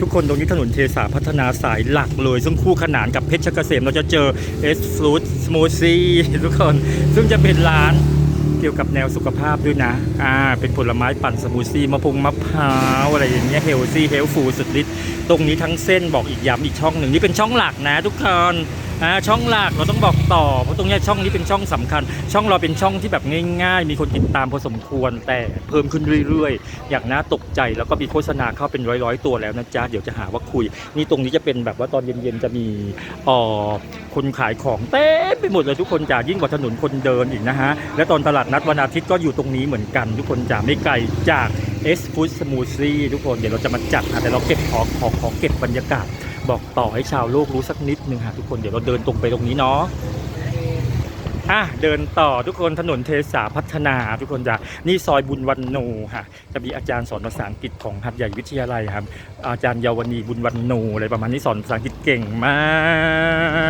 ทุกคนตรงนี้ถนนเทสาพัฒนาสายหลักเลย ซึ่งคู่ขนานกับเพชรเกษมเราจะเจอเอสฟรุตสมูทซี่ทุกคน ซึ่งจะเป็นร้านเกี่ยวกับแนวสุขภาพด้วยนะ อ่า เป็นผลไม้ปั่นสมูทซี่มะพงมะพร้าวอะไรอย่างเงี้ยเฮลซี่เฮลฟูสุดฤทธิ์ตรงนี้ทั้งเส้นบอกอีกย้ำอีกช่องหนึ่งนี่เป็นช่องหลักนะทุกคน อ่าช่องหลักเราต้องบอกต่อเพราะตรงนี้ช่องนี้เป็นช่องสำคัญ ช่องเราเป็นช่องที่แบบง่ายๆ มีคนติดตามพอสมควร แต่เพิ่มขึ้นเรื่อยๆ อย่างน่าตกใจแล้วก็มีโฆษณาเข้าเป็นร้อยๆตัวแล้วนะจ๊ะเดี๋ยวจะหาว่าคุย นี่ตรงนี้จะเป็นแบบว่าตอนเย็นๆจะมีอ่อคนขายของเต็มไปหมดเลยทุกคนจ้ะยิ่งกว่าถนนคนเดินอีกนะฮะและตอนตลาดนัดวันอาทิตย์ก็อยู่ตรงนี้เหมือนกัน ทุกคนจ้ะไม่ไกลจากเอสฟูดสมูทซี่ทุกคนเดี๋ยวเราจะมาจัดนะแต่เราเก็บของขอขอเก็บบรรยากาศ บอกต่อให้ชาวโลกรู้สักนิดหนึ่งฮะทุกคนเดี๋ยวเราเดินตรงไปตรงนี้เนาะอะเดินต่อทุกคนถนนเทสาพัฒนา ทุกคนจ้ะนี่ซอยบุญวันโนค่ะจะมีอาจารย์สอนภาษาอังกฤษของหัดใหญ่วิทยาลัยครับ อาจารย์เยาวณีบุญวันโนอะไรประมาณนี้สอนภาษาอังกฤษเก่งมา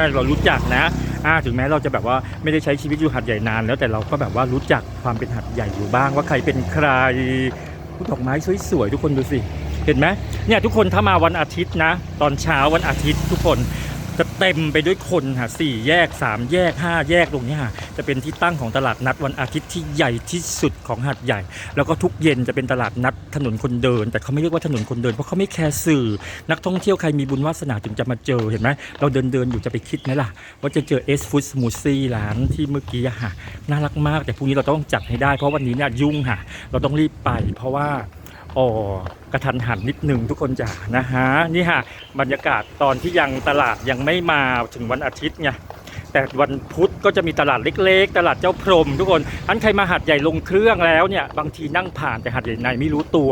กเรารู้จักนะอ่าถึงแม้เราจะแบบว่าไม่ได้ใช้ชีวิตอยู่หัดใหญ่นาน แล้วแต่เราก็แบบว่ารู้จักความเป็นหัดใหญ่อยู่บ้างว่าใครเป็นใครผู้ดอกไม้สวยๆทุกคนดูสิ เห็นไหมเนี่ยทุกคนถ้ามาวันอาทิตย์นะ ตอนเช้าวันอาทิตย์ทุกคนจะเต็มไปด้วยคนค่ะสี่แยกสามแยกห้าแยกตรงนี้ค่ะจะเป็นที่ตั้งของตลาดนัดวันอาทิตย์ที่ใหญ่ที่สุดของหาดใหญ่ แล้วก็ทุกเย็นจะเป็นตลาดนัดถนนคนเดิน แต่เขาไม่เรียกว่าถนนคนเดินเพราะเขาไม่แคร์สื่อ นักท่องเที่ยวใครมีบุญวาสนาถึงจะมาเจอเห็นไหมเราเดินเดินอยู่จะไปคิดไหมล่ะ ว่าจะเจอเอสฟูดสมูทซี่ร้านที่เมื่อกี้ค่ะน่ารักมากแต่พรุ่งนี้เราต้องจัดให้ได้เพราะวันนี้เนี่ยยุ่งค่ะ เราต้องรีบไป เพราะว่า อ๋อกระทันหันนิดหนึ่งทุกคนจ๋านะฮะนี่ค่ะบรรยากาศตอนที่ยังตลาดยังไม่มาถึงวันอาทิตย์ไงแต่วันพุธก็จะมีตลาดเล็ก ๆ ตลาดเจ้าพรม ทุกคนอันใครมาหัดใหญ่ลงเครื่องแล้วเนี่ยบางทีนั่งผ่านแต่หัดใหญ่ในไม่รู้ตัว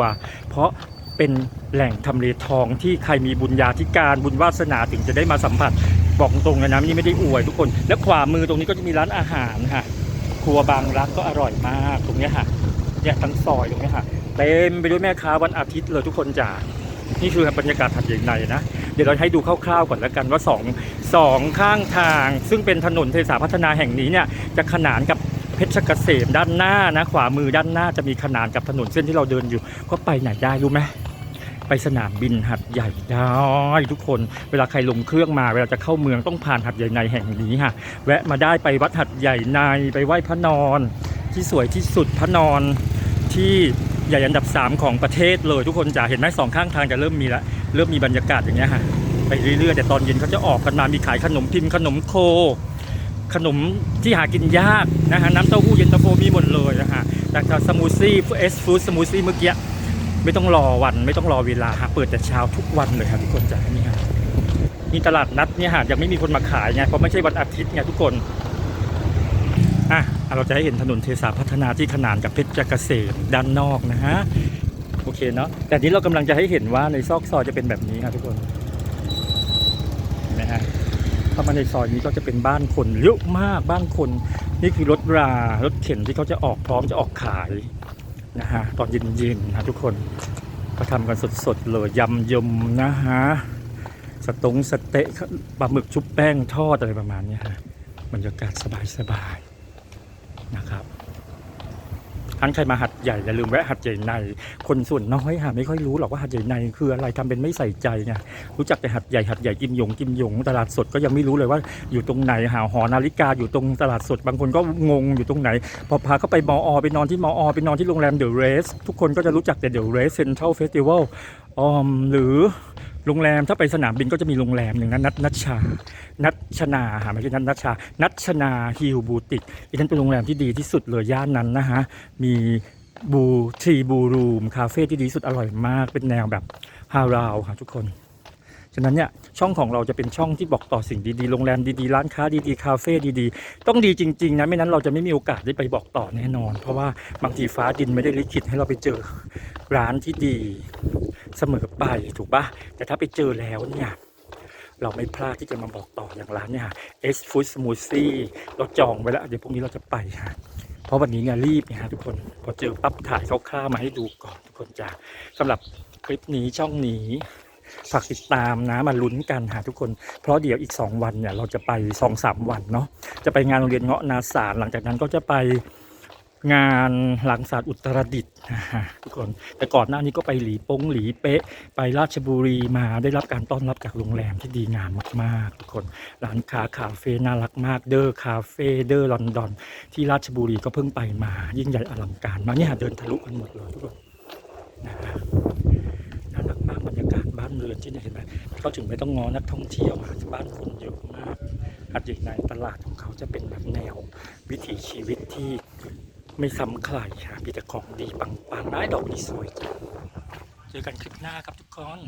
เพราะเป็นแหล่งทำเลทองที่ใครมีบุญญาธิการบุญวาสนาถึงจะได้มาสัมผัสบอกตรงๆเลยนะนี่ไม่ได้อวยทุกคน และขวามือตรงนี้ก็จะมีร้านอาหารค่ะครัวบางรักก็อร่อยมากตรงนี้ค่ะเนี่ยทั้งซอยตรงนี้ค่ะ เต็มไปด้วยแม่ค้าวันอาทิตย์เลยทุกคนจ๋านี่คือบรรยากาศถัดใหญ่ในนะ เดี๋ยวเราให้ดูคร่าวๆก่อนแล้วกันว่าสองสองข้างทาง ซึ่งเป็นถนนเทสาพัฒนาแห่งนี้เนี่ยจะขนานกับเพชรเกษมด้านหน้านะ ขวามือด้านหน้าจะมีขนานกับถนนเส้นที่เราเดินอยู่ ก็ไปไหนได้รู้ไหมไปสนามบินหัดใหญ่ได้ทุกคน เวลาใครลงเครื่องมา เวลาจะเข้าเมืองต้องผ่านหัดใหญ่ในแห่งนี้ค่ะแวะมาได้ไปวัดหัดใหญ่ในไปไหว้พระนอน ที่สวยที่สุดพระนอนที่ ใหญ่อันดับ 3 ของประเทศเลยทุกคนจะเห็นไหมสองข้างทางจะเริ่มมีละเริ่มมีบรรยากาศอย่างเงี้ยค่ะไปเรื่อยๆ แต่ตอนเย็นเขาจะออกกันมามีขายขนมพิมพ์ขนมโค ขนมที่หากินยากนะฮะน้ำเต้าหู้เย็นตาโฟมีหมดเลยนะฮะแต่สมูทซี่เอสฟู้ดสมูทซี่เมื่อกี้ไม่ต้องรอวันไม่ต้องรอเวลาฮะเปิดแต่เช้าทุกวันเลยครับทุกคนจ้ะนี่ฮะนี่ตลาดนัดเนี่ยฮะยังไม่มีคนมาขายไงเพราะไม่ใช่วันอาทิตย์ไงทุกคน อะเราจะให้เห็นถนนเทสาพัฒนาที่ขนานกับเพชรเกษมด้านนอกนะฮะโอเคเนาะแต่นี้เรากำลังจะให้เห็นว่าในซอกซอยจะเป็นแบบนี้ครับทุกคนนะฮะเข้ามาในซอยนี้ก็จะเป็นบ้านคนเยอะมากบ้านคน นี่คือรถรารถเข็นที่เขาจะออกพร้อมจะออกขายนะฮะตอนเย็นๆนะทุกคนก็ทำกันสดๆเลยยำยมนะฮะสตงสเต๊ะปลาหมึกชุบแป้งทอดอะไรประมาณนี้ฮะบรรยากาศสบายๆ นะครับท่านใครมาหัดใหญ่อย่าลืมแวะหัดใหญ่ใน คนส่วนน้อยหาไม่ค่อยรู้หรอกว่าหัดใหญ่ในคืออะไรทำเป็นไม่ใส่ใจไงรู้จักแต่หัดใหญ่หัดใหญ่กิมหยงกิมหยงตลาดสดก็ยังไม่รู้เลยว่าอยู่ตรงไหนหาหอนาฬิกาอยู่ตรงตลาดสดบางคนก็งงอยู่ตรงไหน พอพาเขาไปมอไปนอนที่มอไปนอนที่โรงแรมเดอะเรสทุกคนก็จะรู้จักแต่เดอะเรสเซ็นทรัลเฟสติวัลออมหรือ โรงแรมถ้าไปสนามบินก็จะมีโรงแรมหนึ่งนะนัทนัชชา นัชชนาหาไม่ใช่นัทนัชชา นัชชนาฮิลบูติกอีนั้นเป็นโรงแรมที่ดีที่สุดเลยย่านนั้นนะฮะ มีบูทรีบูรูมคาเฟ่ที่ดีสุดอร่อยมาก เป็นแนวแบบฮาราวค่ะทุกคน ฉะนั้นเนี่ยช่องของเราจะเป็นช่องที่บอกต่อสิ่งดีๆโรงแรมดีๆร้านค้าดีๆคาเฟ่ดีๆ ต้องดีจริงๆนะไม่นั้นเราจะไม่มีโอกาสได้ไปบอกต่อแน่นอน เพราะว่าบางทีฟ้าดินไม่ได้ลิขิตให้เราไปเจอร้านที่ดีเสมอไปถูกปะแต่ถ้าไปเจอแล้วเนี่ยเราไม่พลาดที่จะมาบอกต่ออย่างร้านเนี่ยเอสฟู้ดสมูทซี่เราจองไว้แล้ว เดี๋ยวพรุ่งนี้เราจะไปฮะเพราะวันนี้เนี่ยรีบนะฮะทุกคนพอเจอปั๊บถ่ายคร่าวๆมาให้ดูก่อนทุกคนจ้าสำหรับคลิปนี้ช่องนี้ ฝากติดตามนะมาลุ้นกันหาทุกคน เพราะเดี๋ยวอีก 2 วันเนี่ยเราจะไป2อสวันเนาะจะไปงานโรงเรียนเงาะนาสารหลังจากนั้นก็จะไปงานหลังศาสตร์อุตรดิตถ์นะฮะทุกคน แต่ก่อนหน้านี้ก็ไปหลีปงหลีเป๊ะ ไปราชบุรีมาได้รับการต้อนรับจากโรงแรมที่ดีงามมากๆ ทุกคน ร้านค้าคาเฟ่น่ารักมากเดอร์คาเฟ่เดอร์ลอนดอน ที่ราชบุรีก็เพิ่งไปมายิ่งใหญ่อลังการมากเนี่ยเดินทะลุกันหมดเลยทุกคนนะฮะน่ารักมากบรรยากาศบ้านเรือน ที่เนี่เห็นไหมเขาถึงไม่ต้องงอนักท่องเที่ยวหาบ้านคนเยอะมากหัดใหญ่ในตลาดของเขาจะเป็นแบบแนว วิถีชีวิตที่ไม่ซ้ำใครค่ะมีแต่ของดีปังๆไม้ดอกดีสวย เจอกันคลิปหน้าครับทุกคน